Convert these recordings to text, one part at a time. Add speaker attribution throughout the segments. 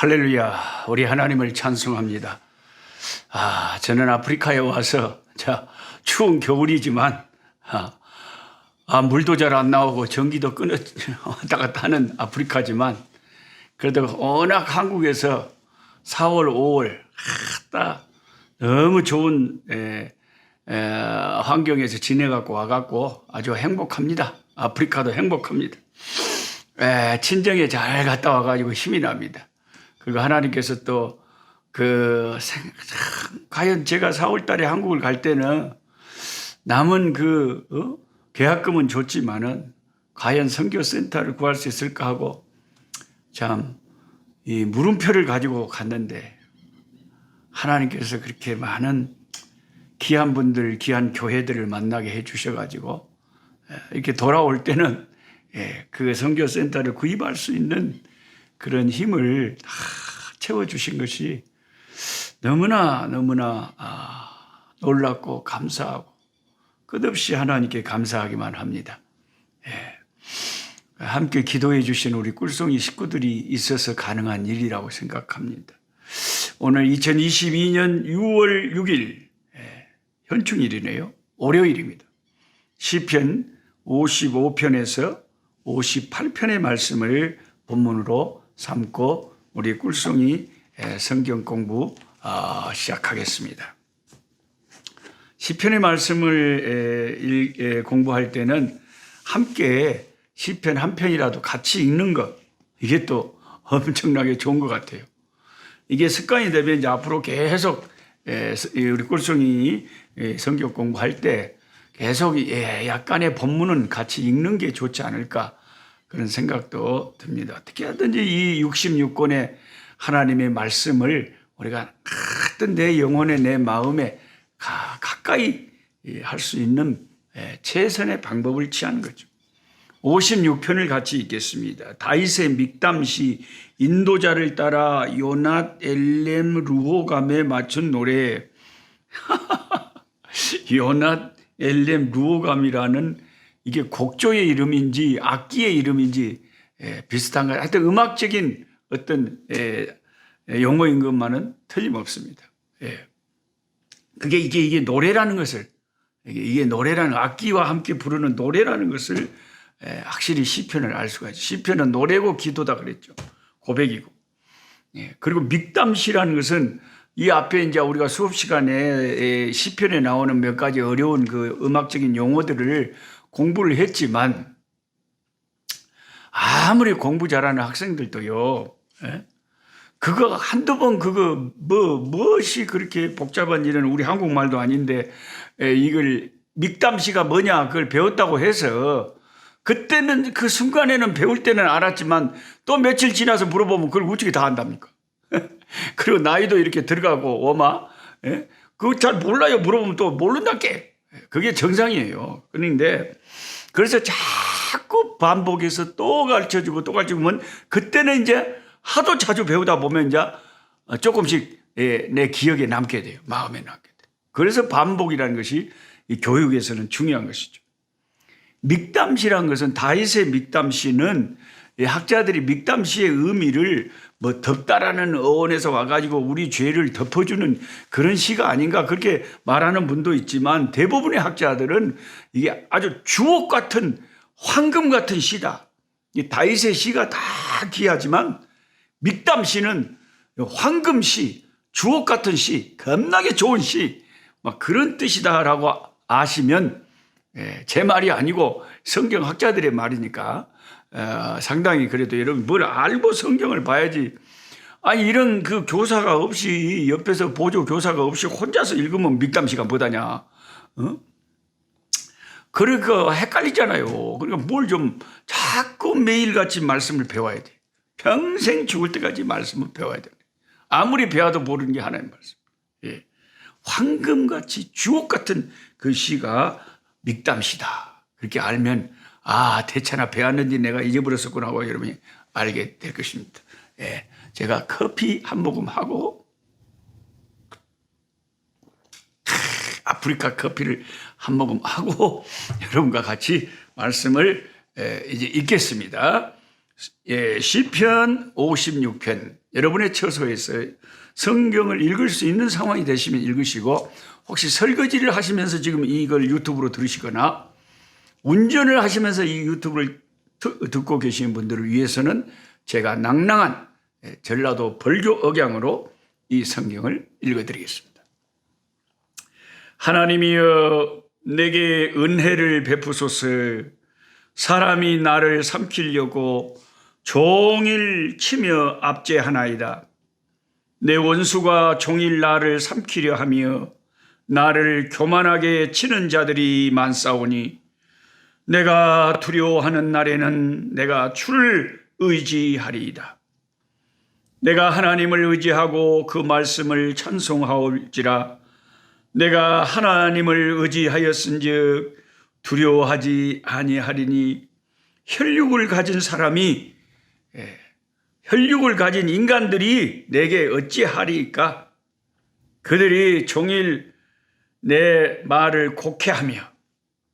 Speaker 1: 할렐루야, 우리 하나님을 찬송합니다. 아, 저는 아프리카에 와서, 자, 추운 겨울이지만, 아, 아, 물도 잘 안 나오고 전기도 끊어, 왔다 갔다 하는 아프리카지만, 그래도 워낙 한국에서 4월, 5월, 딱 너무 좋은, 에, 에, 환경에서 지내갖고 와갖고 아주 행복합니다. 아프리카도 행복합니다. 에, 친정에 잘 갔다 와가지고 힘이 납니다. 그리고 하나님께서 또 그, 과연 제가 4월 달에 한국을 갈 때는 남은 그, 어? 계약금은 줬지만은 과연 선교 센터를 구할 수 있을까 하고 참, 이 물음표를 가지고 갔는데 하나님께서 그렇게 많은 귀한 분들, 귀한 교회들을 만나게 해 주셔가지고 이렇게 돌아올 때는 예, 그 선교센터를 구입할 수 있는 그런 힘을 다 채워주신 것이 너무나 너무나 아, 놀랍고 감사하고 끝없이 하나님께 감사하기만 합니다. 예. 함께 기도해 주신 우리 꿀송이 식구들이 있어서 가능한 일이라고 생각합니다. 오늘 2022년 6월 6일 예, 현충일이네요. 월요일입니다. 시편 55편에서 58편의 말씀을 본문으로 삼고 우리 꿀송이 성경 공부 아, 시작하겠습니다. 시편의 말씀을 공부할 때는 함께 시편 한 편이라도 같이 읽는 것 이게 또 엄청나게 좋은 것 같아요. 이게 습관이 되면 이제 앞으로 계속 우리 꿀송이 성경 공부할 때 계속 예, 약간의 본문은 같이 읽는 게 좋지 않을까 그런 생각도 듭니다. 어떻게 하든지 이 66권의 하나님의 말씀을 우리가 어떤 내 영혼에 내 마음에 가, 가까이 할 수 있는 최선의 방법을 취하는 거죠. 56편을 같이 읽겠습니다. 다윗의 믹담시 인도자를 따라 요낫 엘렘 루호감에 맞춘 노래 요낫 엘렘 루호감이라는 이게 곡조의 이름인지 악기의 이름인지 비슷한 거 하여튼 음악적인 어떤 용어인 것만은 틀림없습니다. 예. 그게 이게 이게 노래라는 것을 이게, 노래라는 악기와 함께 부르는 노래라는 것을 확실히 시편을 알 수가 있죠. 시편은 노래고 기도다 그랬죠. 고백이고. 예. 그리고 믹담시라는 것은 이 앞에 이제 우리가 수업 시간에 시편에 나오는 몇 가지 어려운 그 음악적인 용어들을 공부를 했지만 아무리 공부 잘하는 학생들도요. 예? 그거 한두 번 그거 뭐 무엇이 그렇게 복잡한 일은 우리 한국말도 아닌데 이걸 믹담시가 뭐냐 그걸 배웠다고 해서 그때는 그 순간에는 배울 때는 알았지만 또 며칠 지나서 물어보면 그걸 어떻게 다 한답니까? 그리고 나이도 이렇게 들어가고 오마 예? 그거 잘 몰라요 물어보면 또 모른다께 그게 정상이에요. 그런데 그래서 자꾸 반복해서 또 가르쳐 주고 또 가르쳐 주면 그때는 이제 하도 자주 배우다 보면 이제 조금씩 예, 내 기억에 남게 돼요. 마음에 남게 돼요. 그래서 반복이라는 것이 교육에서는 중요한 것이죠. 믹담시란 것은 다윗의 믹담시는 학자들이 믹담시의 의미를 뭐 덮다라는 어원에서 와가지고 우리 죄를 덮어주는 그런 시가 아닌가 그렇게 말하는 분도 있지만 대부분의 학자들은 이게 아주 주옥 같은 황금 같은 시다. 이 다윗의 시가 다 귀하지만 믹담 시는 황금 시, 주옥 같은 시, 겁나게 좋은 시, 막 그런 뜻이다라고 아시면 예, 제 말이 아니고 성경 학자들의 말이니까 어, 상당히 그래도 여러분 뭘 알고 성경을 봐야지. 아니 이런 그 교사가 없이 옆에서 보조 교사가 없이 혼자서 읽으면 믹담시가 뭐다냐. 어? 그러니까 헷갈리잖아요. 그러니까 뭘 좀 자꾸 매일같이 말씀을 배워야 돼. 평생 죽을 때까지 말씀을 배워야 돼. 아무리 배워도 모르는 게 하나님 말씀. 예. 황금같이 주옥 같은 그 시가 믹담시다. 그렇게 알면 아 대체나 배웠는지 내가 잊어버렸었구나 하고 여러분이 알게 될 것입니다. 예. 제가 커피 한 모금 하고 아프리카 커피를 한 모금 하고 여러분과 같이 말씀을 이제 읽겠습니다. 예, 시편 56편 여러분의 처소에서 성경을 읽을 수 있는 상황이 되시면 읽으시고 혹시 설거지를 하시면서 지금 이걸 유튜브로 들으시거나 운전을 하시면서 이 유튜브를 드- 듣고 계시는 분들을 위해서는 제가 낭낭한 예, 전라도 벌교 억양으로 이 성경을 읽어드리겠습니다. 하나님이여 내게 은혜를 베푸소서 사람이 나를 삼키려고 종일 치며 압제하나이다. 내 원수가 종일 나를 삼키려 하며 나를 교만하게 치는 자들이 많사오니 내가 두려워하는 날에는 내가 주를 의지하리이다. 내가 하나님을 의지하고 그 말씀을 찬송하올지라 내가 하나님을 의지하였은즉 두려워하지 아니하리니 혈육을 가진 사람이 예, 혈육을 가진 인간들이 내게 어찌하리이까 그들이 종일 내 말을 곡해하며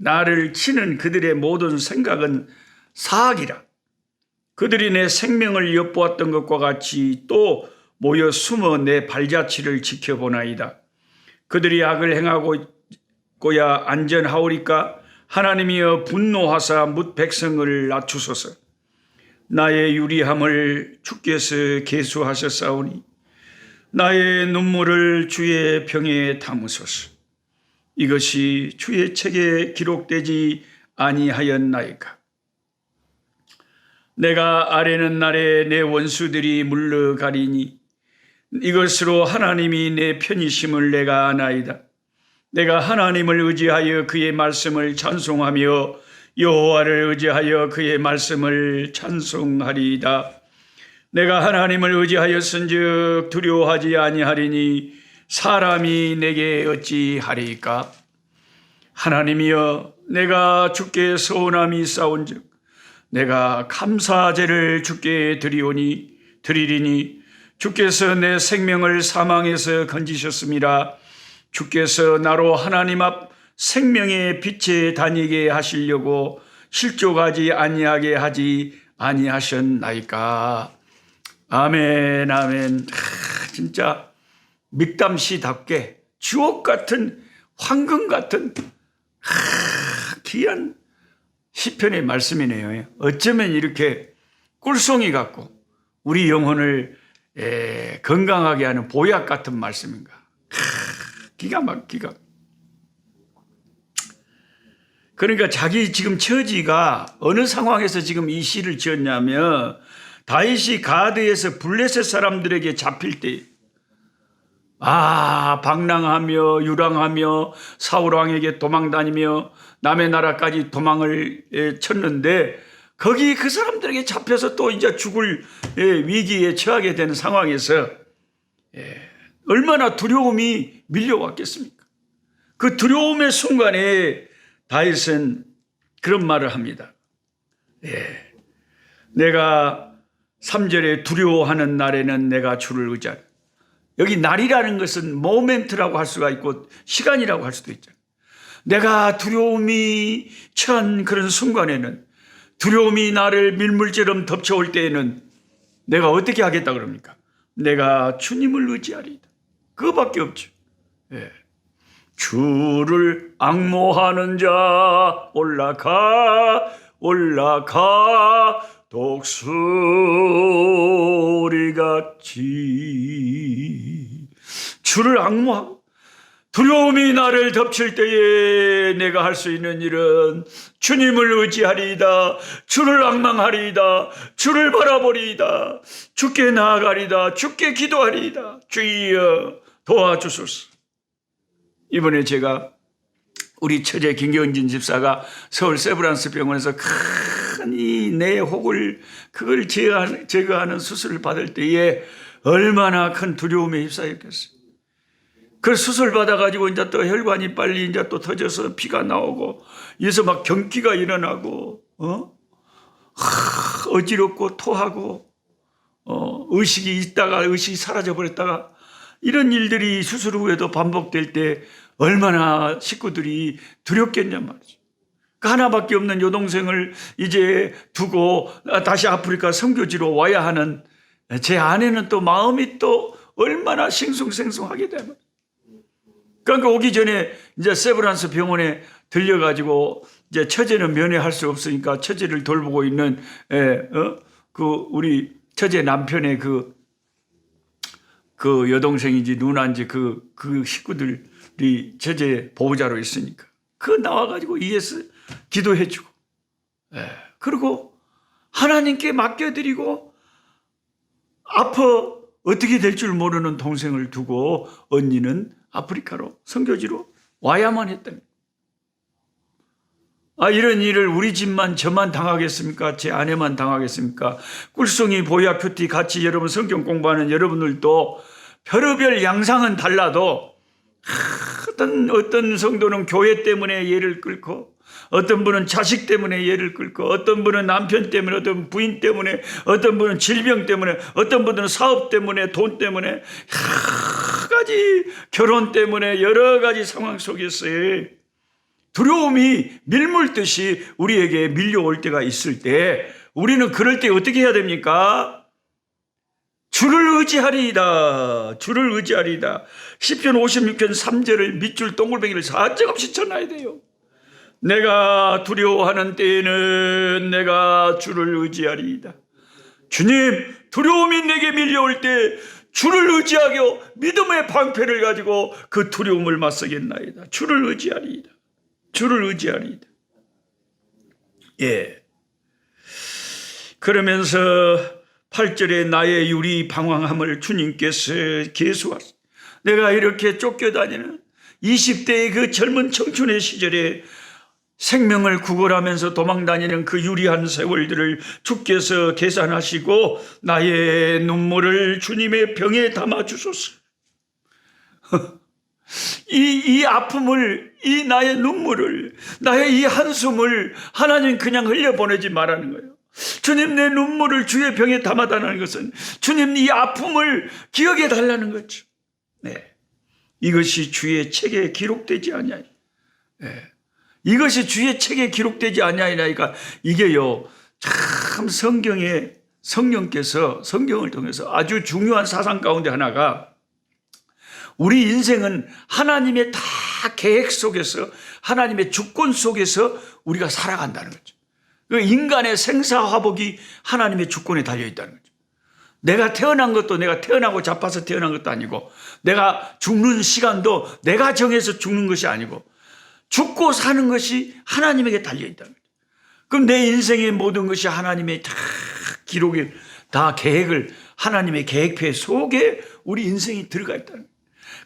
Speaker 1: 나를 치는 그들의 모든 생각은 사악이라 그들이 내 생명을 엿보았던 것과 같이 또 모여 숨어 내 발자취를 지켜보나이다. 그들이 악을 행하고야 안전하오리까 하나님이여 분노하사 묻 백성을 낮추소서. 나의 유리함을 주께서 계수하셨사오니 나의 눈물을 주의 병에 담으소서. 이것이 주의 책에 기록되지 아니하였나이까. 내가 아래는 날에 내 원수들이 물러가리니 이것으로 하나님이 내 편이심을 내가 아나이다. 내가 하나님을 의지하여 그의 말씀을 찬송하며 여호와를 의지하여 그의 말씀을 찬송하리이다. 내가 하나님을 의지하였은즉 두려워하지 아니하리니 사람이 내게 어찌하리이까? 하나님이여 내가 주께 서운함이 싸운즉 내가 감사제를 주께 드리오니 드리리니 주께서 내 생명을 사망에서 건지셨습니다. 주께서 나로 하나님 앞 생명의 빛에 다니게 하시려고 실족하지 아니하게 하지 아니하셨나이까. 아멘, 아멘. 아, 진짜 믹담시답게 주옥 같은 황금 같은 아, 귀한 시편의 말씀이네요. 어쩌면 이렇게 꿀송이 같고 우리 영혼을 에, 건강하게 하는 보약 같은 말씀인가. 아, 기가 막 기가. 그러니까 자기 지금 처지가 어느 상황에서 지금 이 시를 지었냐면 다윗이 가드에서 블레셋 사람들에게 잡힐 때 아, 방랑하며 유랑하며 사울 왕에게 도망다니며 남의 나라까지 도망을 예, 쳤는데 거기 그 사람들에게 잡혀서 또 이제 죽을 예, 위기에 처하게 되는 상황에서 예, 얼마나 두려움이 밀려왔겠습니까? 그 두려움의 순간에 다윗은 그런 말을 합니다. 예, 내가 3절에 두려워하는 날에는 내가 주를 의지하라. 여기 날이라는 것은 모멘트라고 할 수가 있고 시간이라고 할 수도 있잖아요. 내가 두려움이 처한 그런 순간에는 두려움이 나를 밀물처럼 덮쳐올 때에는 내가 어떻게 하겠다 그럽니까? 내가 주님을 의지하리이다. 그거밖에 없죠. 예. 주를 악모하는 자 올라가 올라가 독수리 같이 주를 악모하고 두려움이 나를 덮칠 때에 내가 할 수 있는 일은 주님을 의지하리이다. 주를 악망하리이다. 주를 바라보리이다. 주께 나아가리이다. 주께 기도하리이다. 주여 도와주소서. 이번에 제가 우리 처제 김경진 집사가 서울 세브란스 병원에서 큰 이 내 혹을 그걸 제거하는, 수술을 받을 때에 얼마나 큰 두려움에 휩싸였겠어요. 그 수술 받아가지고 이제 또 혈관이 빨리 이제 또 터져서 피가 나오고 이래서 막 경기가 일어나고 어 하, 어지럽고 토하고 어 의식이 있다가 의식이 사라져 버렸다가 이런 일들이 수술 후에도 반복될 때 얼마나 식구들이 두렵겠냔 말이죠. 그 하나밖에 없는 여동생을 이제 두고 다시 아프리카 선교지로 와야 하는 제 아내는 또 마음이 또 얼마나 싱숭생숭하게 되면. 그러니까 오기 전에 이제 세브란스 병원에 들려가지고 이제 처제는 면회할 수 없으니까 처제를 돌보고 있는 에, 어? 그 우리 처제 남편의 그, 그 여동생인지 누나인지 그, 그 식구들 이 처제 보호자로 있으니까 그 나와가지고 이에서 기도해주고 예. 그리고 하나님께 맡겨드리고 아파 어떻게 될 줄 모르는 동생을 두고 언니는 아프리카로 선교지로 와야만 했답니다. 아, 이런 일을 우리 집만 저만 당하겠습니까? 제 아내만 당하겠습니까? 꿀송이 보야 큐티 같이 여러분 성경 공부하는 여러분들도 별의별 양상은 달라도 어떤 어떤 성도는 교회 때문에 예를 끌고 어떤 분은 자식 때문에 예를 끌고 어떤 분은 남편 때문에 어떤 부인 때문에 어떤 분은 질병 때문에 어떤 분들은 사업 때문에 돈 때문에 여러 가지 결혼 때문에 여러 가지 상황 속에서 두려움이 밀물듯이 우리에게 밀려올 때가 있을 때 우리는 그럴 때 어떻게 해야 됩니까? 주를 의지하리이다. 주를 의지하리이다. 10편 56편 3절을 밑줄 동글뱅이를 사정없이 쳐놔야 돼요. 내가 두려워하는 때에는 내가 주를 의지하리이다. 주님, 두려움이 내게 밀려올 때 주를 의지하고 믿음의 방패를 가지고 그 두려움을 맞서겠나이다. 주를 의지하리이다. 주를 의지하리이다. 예. 그러면서 8절에 나의 유리 방황함을 주님께서 계수하시. 내가 이렇게 쫓겨다니는 20대의 그 젊은 청춘의 시절에 생명을 구걸하면서 도망다니는 그 유리한 세월들을 주께서 계산하시고 나의 눈물을 주님의 병에 담아 주소서. 이, 이 아픔을, 이 나의 눈물을, 나의 이 한숨을 하나님 그냥 흘려보내지 말라는 거예요. 주님 내 눈물을 주의 병에 담아달라는 것은 주님 이 아픔을 기억해 달라는 거죠. 네. 이것이 주의 책에 기록되지 않냐. 네. 이것이 주의 책에 기록되지 않냐이니까 이게요 참 성경에 성령께서 성경을 통해서 아주 중요한 사상 가운데 하나가 우리 인생은 하나님의 다 계획 속에서 하나님의 주권 속에서 우리가 살아간다는 거죠. 그 인간의 생사화복이 하나님의 주권에 달려 있다는 거죠. 내가 태어난 것도 내가 태어나고 자빠서 태어난 것도 아니고 내가 죽는 시간도 내가 정해서 죽는 것이 아니고 죽고 사는 것이 하나님에게 달려 있다는 거죠. 그럼 내 인생의 모든 것이 하나님의 다 기록이 다 계획을 하나님의 계획표 속에 우리 인생이 들어가 있다는 거예요.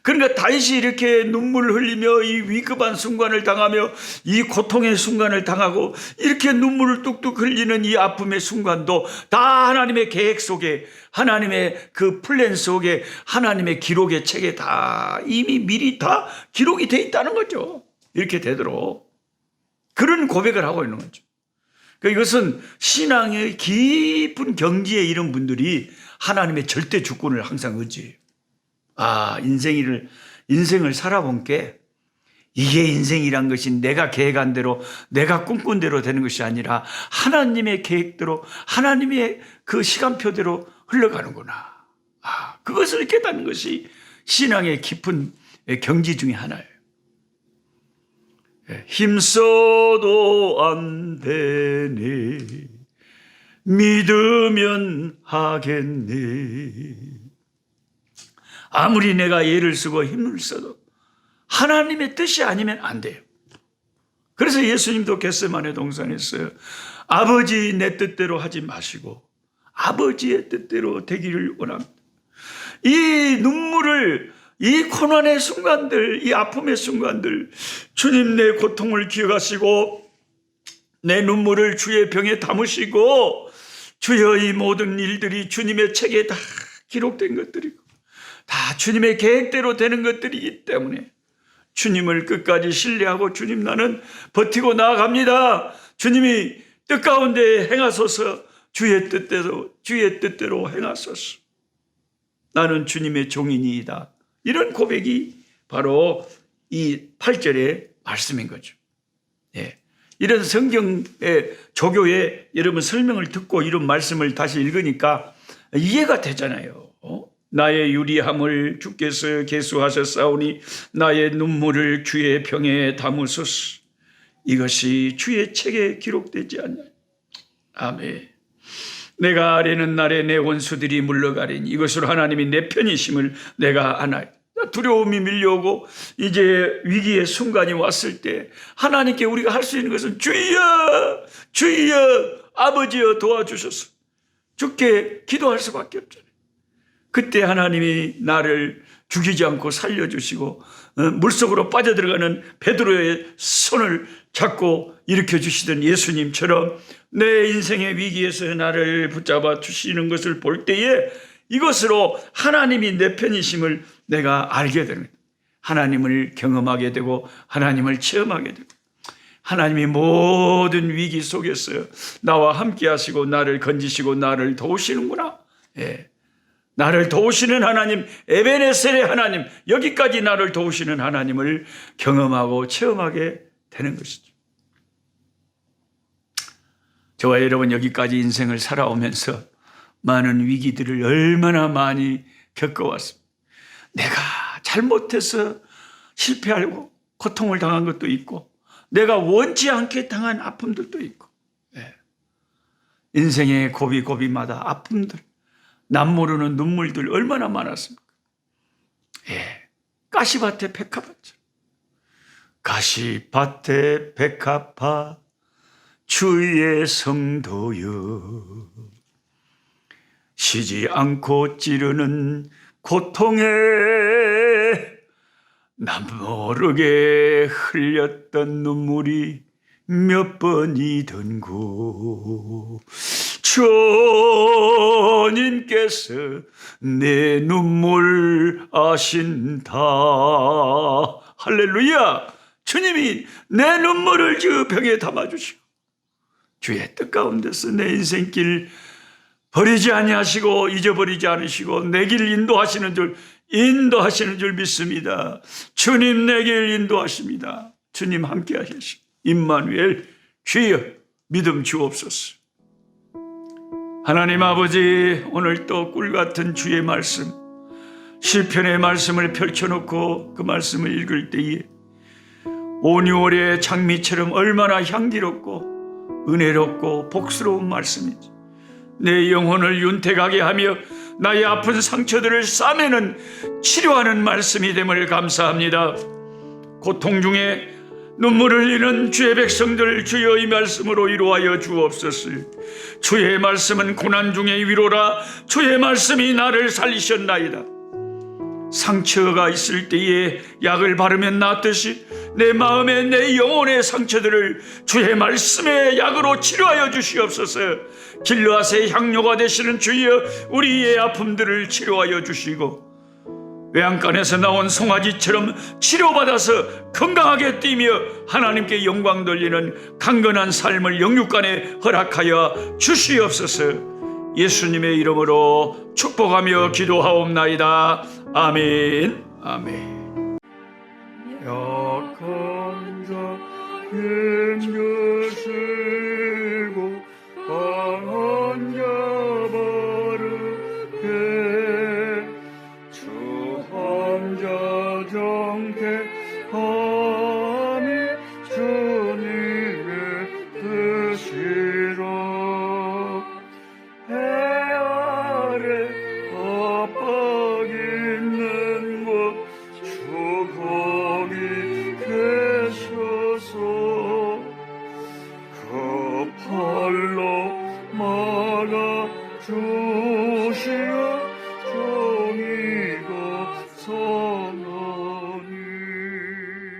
Speaker 1: 그러니까 다윗이 이렇게 눈물을 흘리며 이 위급한 순간을 당하며 이 고통의 순간을 당하고 이렇게 눈물을 뚝뚝 흘리는 이 아픔의 순간도 다 하나님의 계획 속에 하나님의 그 플랜 속에 하나님의 기록의 책에 다 이미 미리 다 기록이 돼 있다는 거죠. 이렇게 되도록 그런 고백을 하고 있는 거죠. 그러니까 이것은 신앙의 깊은 경지에 이른 분들이 하나님의 절대 주권을 항상 의지해요. 아, 인생을, 인생을 살아본 게 이게 인생이란 것이 내가 계획한 대로, 내가 꿈꾼 대로 되는 것이 아니라 하나님의 계획대로, 하나님의 그 시간표대로 흘러가는구나. 아, 그것을 깨닫는 것이 신앙의 깊은 경지 중의 하나예요. 예, 힘써도 안 되네. 믿으면 하겠네. 아무리 내가 예를 쓰고 힘을 써도 하나님의 뜻이 아니면 안 돼요. 그래서 예수님도 겟세만의 동산에서 아버지 내 뜻대로 하지 마시고 아버지의 뜻대로 되기를 원합니다. 이 눈물을 이 고난의 순간들, 이 아픔의 순간들, 주님 내 고통을 기억하시고 내 눈물을 주의 병에 담으시고 주여 이 모든 일들이 주님의 책에 다 기록된 것들이고 다 주님의 계획대로 되는 것들이기 때문에 주님을 끝까지 신뢰하고 주님 나는 버티고 나아갑니다. 주님이 뜻 가운데 행하소서 주의 뜻대로 주의 뜻대로 행하소서. 나는 주님의 종인이다. 이런 고백이 바로 이 8절의 말씀인 거죠. 예. 이런 성경의 조교의 여러분 설명을 듣고 이런 말씀을 다시 읽으니까 이해가 되잖아요. 어? 나의 유리함을 주께서 계수하셨사오니 나의 눈물을 주의 병에 담으소서. 이것이 주의 책에 기록되지 않냐. 아멘. 내가 아뢰는 날에 내 원수들이 물러가리니 이것으로 하나님이 내 편이심을 내가 아나이. 두려움이 밀려오고 이제 위기의 순간이 왔을 때 하나님께 우리가 할 수 있는 것은 주여 주여 아버지여 도와주셔서 주께 기도할 수밖에 없잖아요. 그때 하나님이 나를 죽이지 않고 살려주시고 어, 물속으로 빠져들어가는 베드로의 손을 잡고 일으켜 주시던 예수님처럼 내 인생의 위기에서 나를 붙잡아 주시는 것을 볼 때에 이것으로 하나님이 내 편이심을 내가 알게 됩니다. 하나님을 경험하게 되고 하나님을 체험하게 되고 하나님이 모든 위기 속에서 나와 함께 하시고 나를 건지시고 나를 도우시는구나. 예. 나를 도우시는 하나님, 에베네셀의 하나님, 여기까지 나를 도우시는 하나님을 경험하고 체험하게 되는 것이죠. 저와 여러분 여기까지 인생을 살아오면서 많은 위기들을 얼마나 많이 겪어왔습니다. 내가 잘못해서 실패하고 고통을 당한 것도 있고, 내가 원치 않게 당한 아픔들도 있고, 예. 인생의 고비고비마다 아픔들, 남 모르는 눈물들 얼마나 많았습니까? 예. 가시밭에 백합화죠. 가시밭에 백합화 주의 성도여 쉬지 않고 찌르는 고통에 남 모르게 흘렸던 눈물이 몇 번이든고 주님께서 내 눈물 아신다 할렐루야 주님이 내 눈물을 주 병에 담아주시고 주의 뜻 가운데서 내 인생길 버리지 아니하시고 잊어버리지 않으시고 내 길 인도하시는 줄 인도하시는 줄 믿습니다. 주님 내 길 인도하십니다. 주님 함께 하시시. 임마누엘 주여 믿음 주옵소서. 하나님 아버지 오늘 또 꿀 같은 주의 말씀 시편의 말씀을 펼쳐놓고 그 말씀을 읽을 때에 온유월의 장미처럼 얼마나 향기롭고 은혜롭고 복스러운 말씀이지. 내 영혼을 윤택하게 하며 나의 아픈 상처들을 싸매는 치료하는 말씀이 됨을 감사합니다. 고통 중에 눈물을 흘리는 주의 백성들 주여 이 말씀으로 이루하여 주옵소서. 주의 말씀은 고난 중의 위로라. 주의 말씀이 나를 살리셨나이다. 상처가 있을 때에 약을 바르면 낫듯이 내 마음에 내 영혼의 상처들을 주의 말씀의 약으로 치료하여 주시옵소서. 길르앗의 향료가 되시는 주여 우리의 아픔들을 치료하여 주시고 외양간에서 나온 송아지처럼 치료받아서 건강하게 뛰며 하나님께 영광 돌리는 강건한 삶을 영육간에 허락하여 주시옵소서. 예수님의 이름으로 축복하며 기도하옵나이다. 아멘. 아멘. 약한 자 힘주시